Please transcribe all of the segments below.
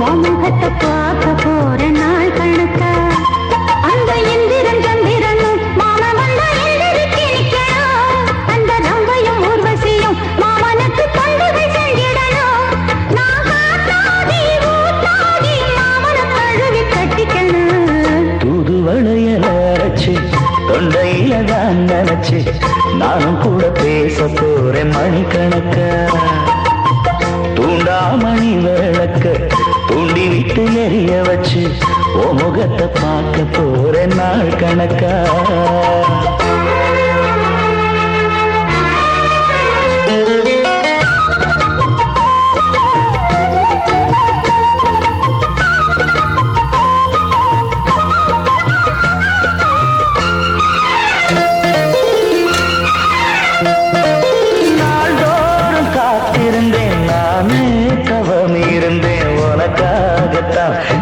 முகத்தை பார்க்க போற நாள் கணக்கா. அந்த இந்திரன் சந்திரனும் தொண்டையில தான் நினைச்சு நானும் கூட பேச போறேன் மணிக்கணக்க. விட்டு எரிய வச்சு ஓ முகத்தை பார்க்க போற நாள் கணக்கா.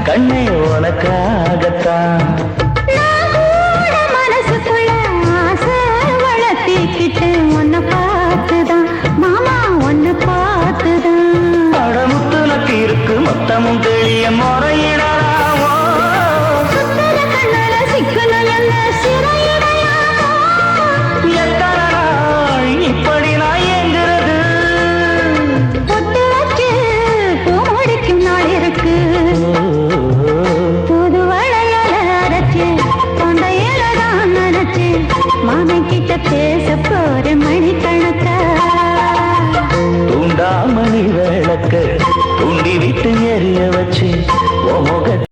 கண்ணே உனக்காகத்தான். மனசுக்குள்ள ஆசை வளர்த்திக்கிட்டு உன்னை பார்த்துதான். மாமா உன்னை பார்த்துதான். படமுத்துல இருக்கு மொத்தமும் தெளிய முறையில் பேச போற மணிக்கண